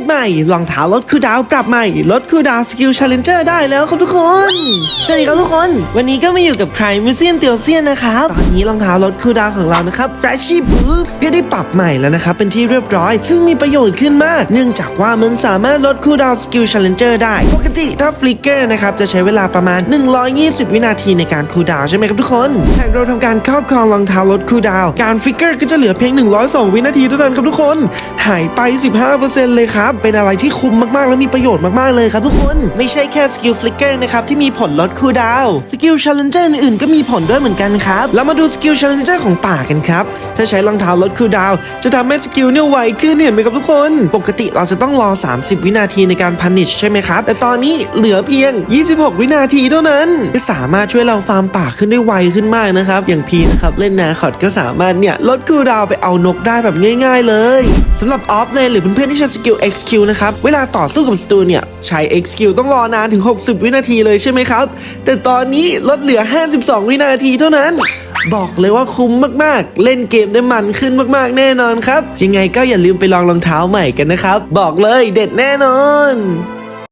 ตใหม่รองเท้าลดคูดาวปรับใหม่ลดคูดาวสกิลชาเลนเจอร์ได้แล้วครับทุกคน สวัสดีครับทุกคน วันนี้ก็มาอยู่กับใครมิเซียนเตียวเซียนนะครับตอนนี้รองเท้าลดคูดาวของเรานะครับ Flashy Boost ก็ได้ปรับใหม่แล้วนะครับเป็นที่เรียบร้อย ซึ่งมีประโยชน์ขึ้นมาก เนื่องจากว่ามันสามารถลดคูดาวสกิลชาเลนเจอร์ได้ปกติถ้าฟลิกเกอร์นะครับจะใช้เวลาประมาณ 120 วินาทีในการคูดาวใช่ไหมครับทุกคนหากเราทำการครอบครองรองเท้าลดคูดาวการฟลิกเกอร์ก็จะเหลือเพียง 102 วินาทีเท่านั้นครับทุกคน หายไป 15%เลยครับเป็นอะไรที่คุ้มมากๆ และมีประโยชน์มากๆเลยครับทุกคน ไม่ใช่แค่สกิลฟลิกเกอร์นะครับที่มีผลลดคูลดาว สกิลชาเลนเจอร์อื่นๆก็มีผลด้วยเหมือนกันครับแล้วมาดูสกิลชาเลนเจอร์ของป่ากันครับ ถ้าใช้รองเท้าลดคูลดาวจะทำให้สกิลเนี่ยไวขึ้นเห็นไหมครับทุกคน ปกติเราจะต้องรอ 30 วินาทีในการพันิชใช่ไหมครับ แต่ตอนนี้เหลือเพียง 26 วินาทีเท่านั้นก็สามารถช่วยเราฟาร์มป่าขึ้นได้ไวขึ้นมากนะครับ อย่างพีนะครับเล่นนาคอดก็สามารถเนี่ยลดคูลดาวไปเอานกได้แบบง่าย ๆ เลยสำหรับออฟเลนหรือเพื่อนๆที่ใช้สกิล XQ นะครับ เวลาต่อสู้กับศัตรูเนี่ยใช้ XQ ต้องรอนานถึง 60 วินาทีเลยใช่ไหมครับ แต่ตอนนี้ลดเหลือ 52 วินาทีเท่านั้นบอกเลยว่าคุ้มมากๆ เล่นเกมได้มันขึ้นมากๆ แน่นอนครับ ยังไงก็อย่าลืมไปลองรองเท้าใหม่กันนะครับ บอกเลยเด็ดแน่นอน